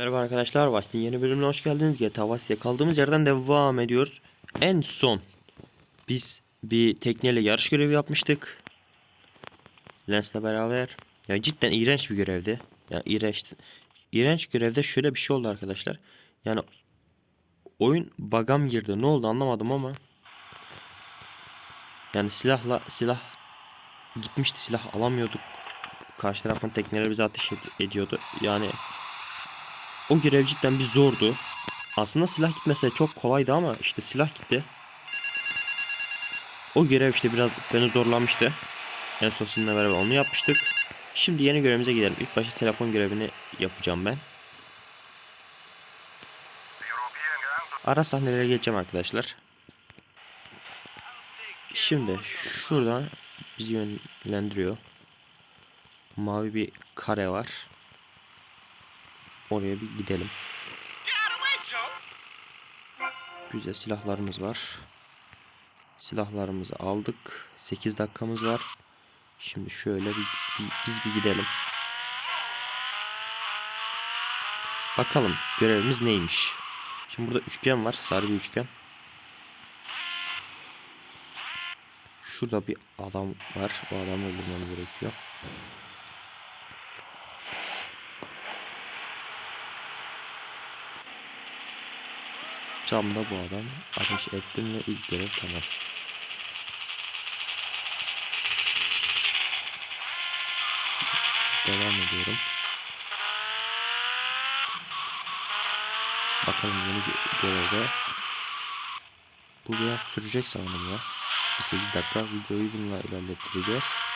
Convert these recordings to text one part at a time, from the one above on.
Merhaba arkadaşlar, Vastin yeni bölümüne hoş geldiniz. GTA Vice'ye kaldığımız yerden devam ediyoruz. En son biz bir tekneyle yarış görevi yapmıştık. Lens'le beraber. Ya cidden iğrenç bir görevdi. Ya iğrenç. İğrenç görevde şöyle bir şey oldu arkadaşlar. Yani oyun bagam girdi. Ne oldu anlamadım ama. Yani silahla silah gitmişti. Silah alamıyorduk. Karşı tarafın tekneleri bize ateş ed- ediyordu. Yani o görev cidden bir zordu. Aslında silah gitmese çok kolaydı ama işte silah gitti. O görev işte biraz beni zorlamıştı. En son sizinle beraber onu yapmıştık. Şimdi yeni görevimize gidelim. İlk başta telefon görevini yapacağım ben. Ara sahnelere geçeceğim arkadaşlar. Şimdi şuradan bizi yönlendiriyor. Mavi bir kare var. Oraya bir gidelim. Güzel silahlarımız var. Silahlarımızı aldık. 8 dakikamız var. Şimdi şöyle bir, bir- biz bir gidelim. Bakalım görevimiz neymiş. Şimdi burada üçgen var. Sarı bir üçgen. Şurada bir adam var. Bu adamı öldürmem gerekiyor. Camda bu adam. Ateş ettim ve ilk görev tamam. Devam ediyorum. Bakalım yeni gö- görevde. Bu biraz sürecek sanırım ya. Bir 8 dakika videoyu bununla ilerlettireceğiz.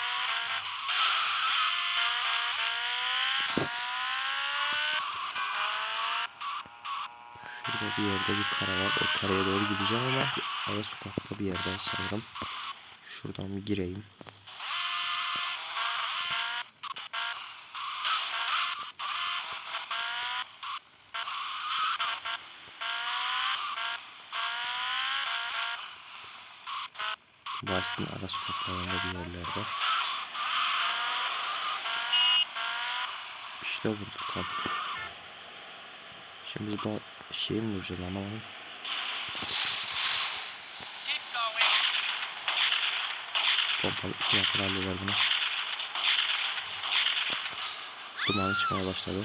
Bir yerde bir kara var. O karaya doğru gideceğim ama ara sokakta bir yerden sanırım. Şuradan bir gireyim. Varsın ara sokaklarında bir yerlerde. İşte burada tam. Şimdi biz bu şeyi mi vuracağız anlamadım. Pompalı iki dakika halleder bunu. Dumanı çıkmaya başladı.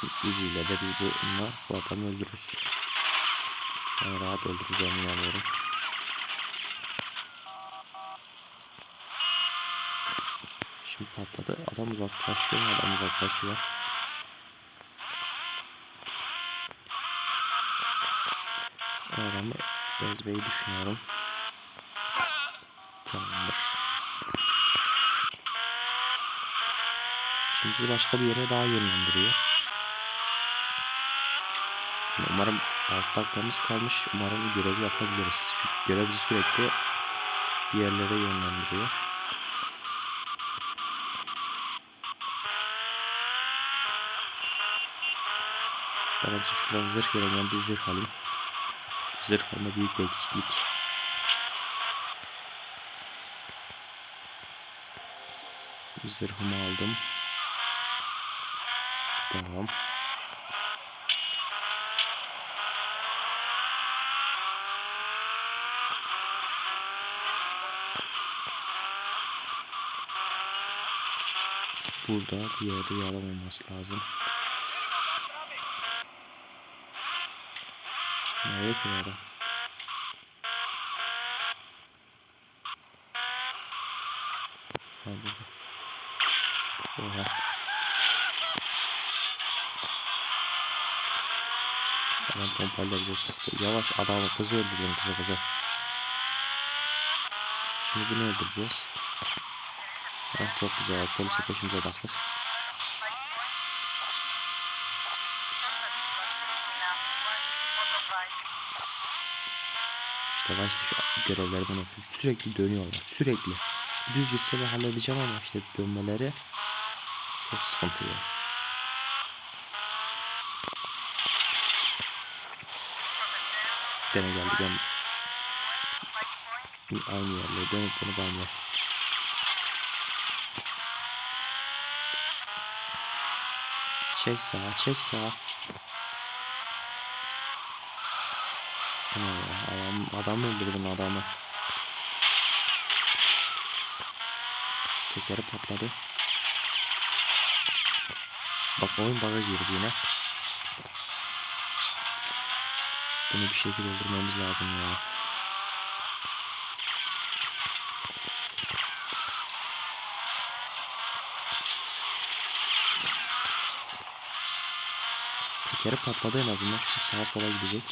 Şimdi ucuyla da biz bununla bu adamı öldürürüz. Ben rahat öldüreceğim inanıyorum. Şimdi patladı. Adam uzaklaşıyor. Adam uzaklaşıyor. O adamı ezmeyi düşünüyorum. Tamamdır. Şimdi başka bir yere daha yönlendiriyor. Umarım alt dakikamız kalmış. Umarım görevi yapabiliriz. Çünkü görev sürekli yerlere yönlendiriyor. Ben önce şuradan zırh vereceğim. Bir zırh alayım. Şu zırh bende büyük bir eksiklik. Zırhımı aldım. Tamam. Burada bir yerde bir adam olması lazım. Nerede ki bu adam? Ha burada. Oha. Adam pompayla bize sıktı. Yavaş adamı kızı öldürüyorum kıza kıza. Şimdi bunu öldüreceğiz. Ah çok güzel. Polise peşimize taktık. İşte Vice'de şu görevlerden ötürü sürekli dönüyorlar. Sürekli. Düz gitse de halledeceğim ama işte dönmeleri çok sıkıntı ya. Gene geldik hem aynı yerlere dönüp dönüp aynı yer. Çek sağa, çek sağa. Adam, öldürdün adamı. Tekeri patladı. Bak oyun bug'a girdi yine. Bunu bir şekilde öldürmemiz lazım ya. Tekeri patladı en azından çünkü sağa sola gidecek.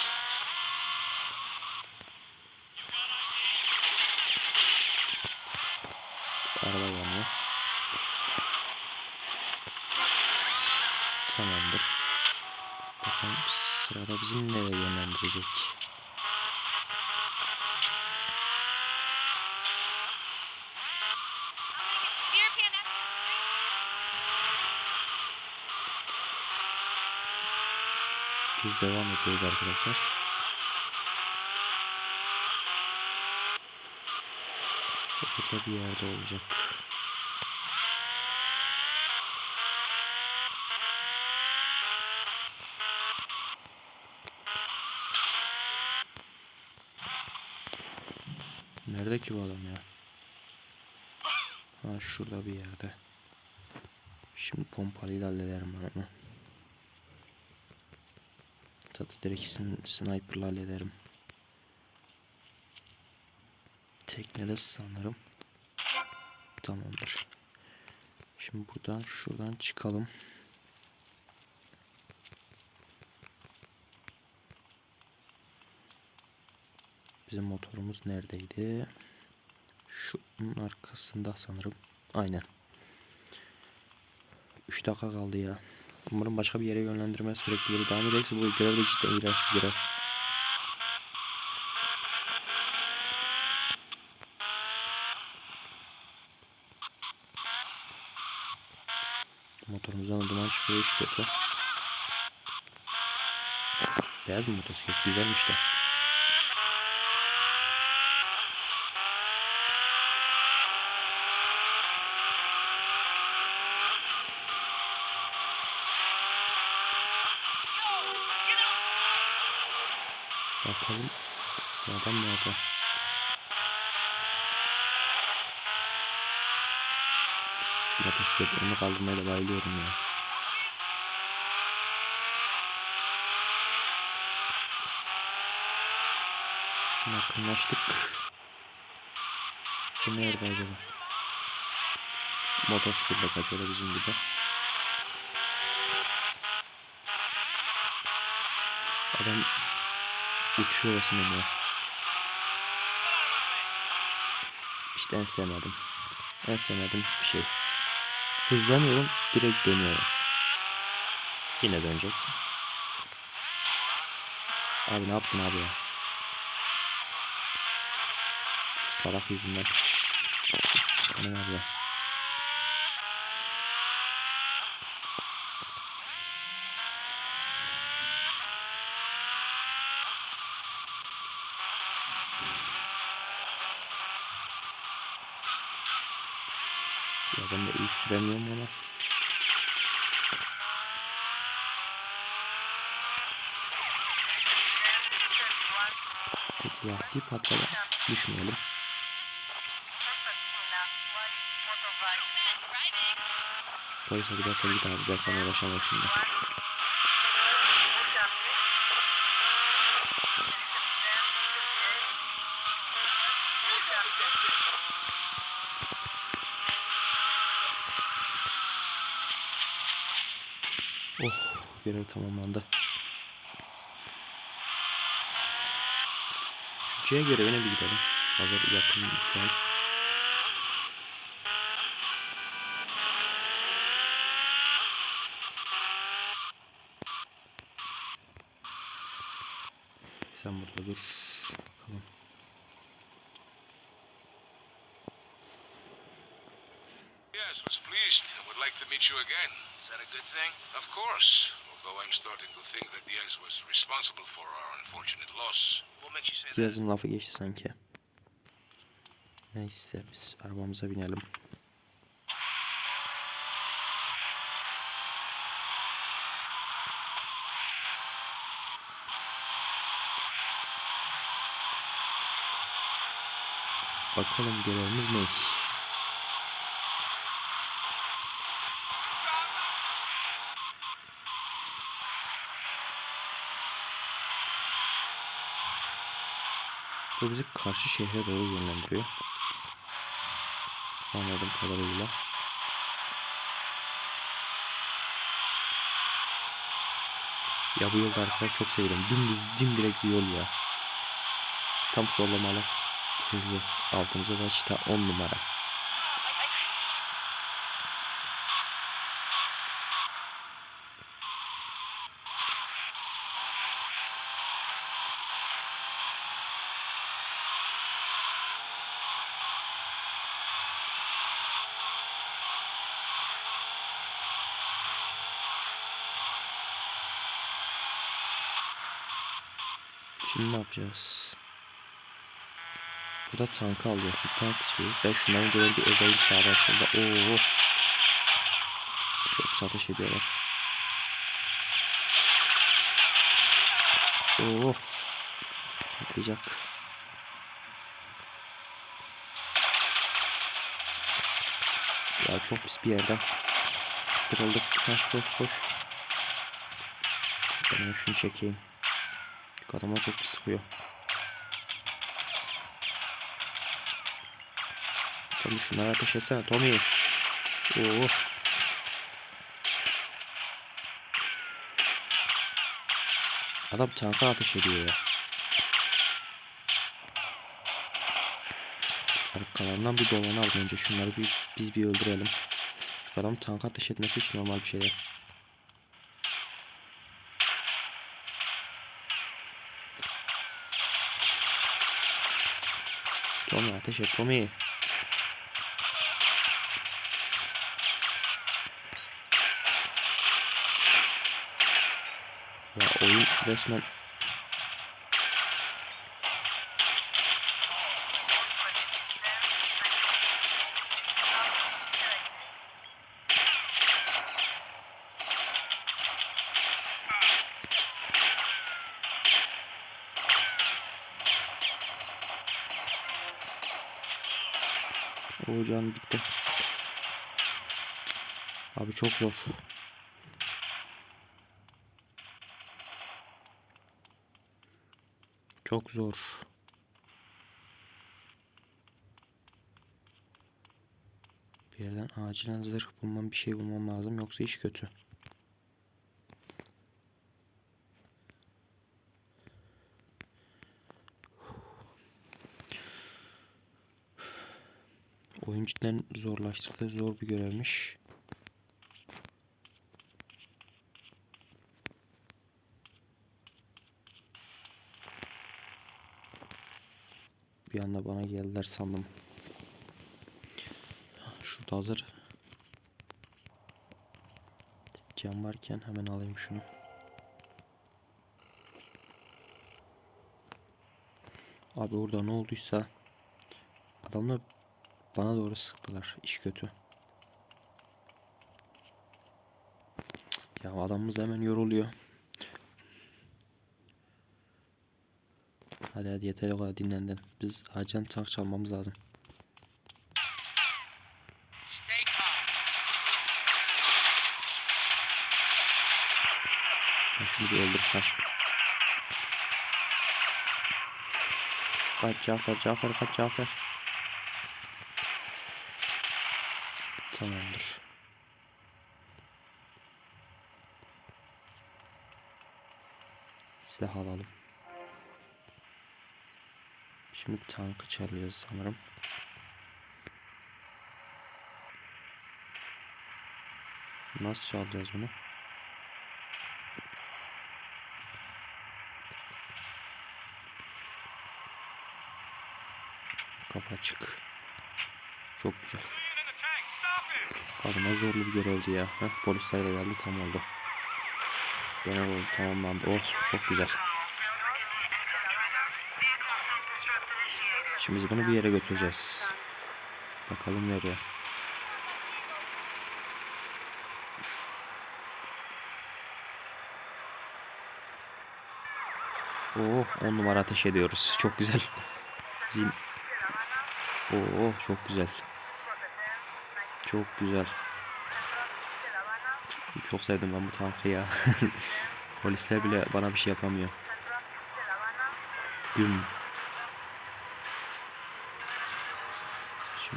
Araba yanıyor. Tamamdır. Bakalım sırada bizi nereye yönlendirecek? Düz devam ediyoruz arkadaşlar. Burada bir yerde olacak. Nerede ki bu adam ya? Ha şurada bir yerde. Şimdi pompalıyla hallederim ben onu. Tadı direkt sn- sniper'la hallederim. Teknede sanırım. Tamamdır. Şimdi buradan şuradan çıkalım. Bizim motorumuz neredeydi? Şunun arkasında sanırım. Aynen. 3 dakika kaldı ya. Umarım başka bir yere yönlendirmez sürekli devam ederse bu görev de cidden iğrenç bir görev. Çıkıyor hiç kötü. Beyaz bir motosiklet güzelmiş de. Bakalım. Bu adam nerede? Motosiklet onu kaldırmaya da bayılıyorum ya. Yakınlaştık. Bu nerede acaba? Motosikletle kaçıyor bizim gibi. Adam uçuyor resmen ya. İşte en sevmedim. En sevmedim bir şey. Hızlanıyorum direkt dönüyorum. Yine dönecek. Abi ne yaptın abi ya? Şu salak yüzünden. Ne var ya? Ben de iyi süremiyorum ama. Peki lastiği patladı. Düşmeyelim. Polise gidersen git abi ben sana uğraşamam şimdi. Oh görev tamamlandı. C görevine bir gidelim. Hazır yakınken. Sen burada dur. Bakalım. Yes, was pleased. I would like to meet you again. Is that a good thing? Of course. Although I'm starting to think that Diaz was responsible for our unfortunate loss. What makes you say that? Diaz'ın lafı geçti sanki. Neyse biz arabamıza binelim. Bakalım görevimiz ne? Bu bizi karşı şehre doğru yönlendiriyor. Anladığım kadarıyla. Ya bu yolda arkadaş çok seviyorum. Dümdüz dimdirek bir yol ya. Tam sollamalar. Hızlı. Altımıza da çıta 10 numara. Şimdi ne yapacağız? Bu da tankı alıyor. Şu tank istiyor. Ben şundan önce böyle bir özellik sağda solda. Oo. Çok pis ateş ediyorlar. Oo. Patlayacak. Ya çok pis bir yerden. Kıstırıldık. Koş koş koş. Ben şunu çekeyim. Adama çok pis sıkıyor. Tommy şunlara ateş etsene Tommy. Oo. Adam tanka ateş ediyor ya. Arkalarından bir dolanalım önce şunları bir, biz bir öldürelim. Çünkü adam tanka ateş etmesi hiç normal bir şey değil. Tommy ateş et Tommy. Ya oyun resmen O can bitti. Abi çok zor. Çok zor. Bir yerden acilen zırh bulmam bir şey bulmam lazım yoksa iş kötü. Oyun cidden zorlaştırdı. Zor bir görevmiş. Bir anda bana geldiler sandım. Şurada hazır. Cam varken hemen alayım şunu. Abi orada ne olduysa adamlar bana doğru sıktılar. İş kötü. Ya adamımız hemen yoruluyor. Hadi hadi yeter o kadar dinlendin. Biz acilen tank çalmamız lazım. Şunu bir öldürsem. Kaç Cafer, Cafer, kaç Cafer. Tamamdır. Silah alalım. Şimdi tankı çalıyoruz sanırım. Nasıl çalacağız bunu? Kapı açık. Çok güzel. Adama zorlu bir görevdi ya. Heh, polisler de geldi tam oldu. Genel oldu tamamlandı. Oh çok güzel. Şimdi bunu bir yere götüreceğiz. Bakalım nereye. Oh 10 numara ateş ediyoruz. Çok güzel. Bizim Oo çok güzel. Çok güzel. Çok sevdim ben bu tankı ya. Polisler bile bana bir şey yapamıyor. Güm.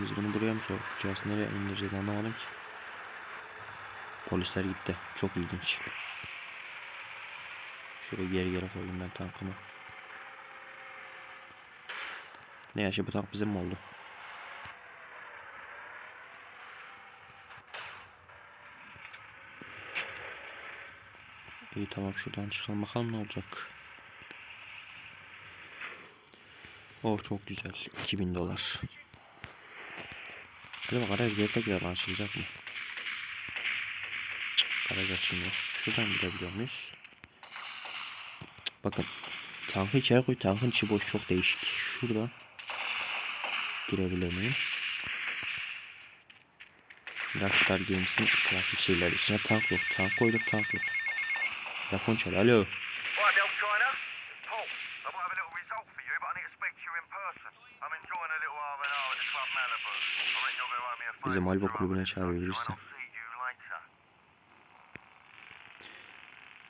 Biz bunu buraya mı sokacağız? Nereye indireceğiz anlamadım ki. Polisler gitti. Çok ilginç. Şöyle geri geri koydum ben tankımı. Ne yaşa bu tank bizim mi oldu? İyi tamam şuradan çıkalım bakalım ne olacak. Oh çok güzel. 2000 dolar. Acaba garaj gerçekten açılacak mı? Garaj açılmıyor. Şuradan girebiliyor muyuz? Bakın. Tankı içeri koy. Tankın içi boş. Çok değişik. Şuradan. Girebilir miyim? Rockstar Games'in klasik şeyleri. İçine tank yok. Tank koyduk tank yok. Telefon çal. Alo. Going to owe me a favour. Bizi Malibu for kulübüne later.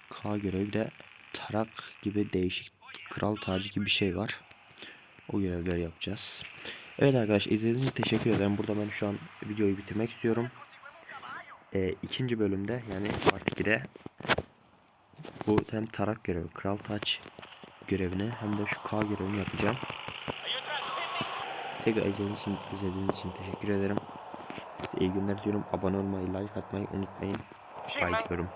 K görevi de tarak gibi değişik kral tacı gibi bir şey var. O görevleri yapacağız. Evet arkadaşlar izlediğiniz için teşekkür ederim. Burada ben şu an videoyu bitirmek istiyorum. Ee, ikinci bölümde yani part 2'de bu hem tarak görevi, kral taç görevini hem de şu K görevini yapacağım. Tekrar izlediğiniz için, izlediğiniz için teşekkür ederim. İyi günler diliyorum. Abone olmayı, like atmayı unutmayın. Bye diyorum.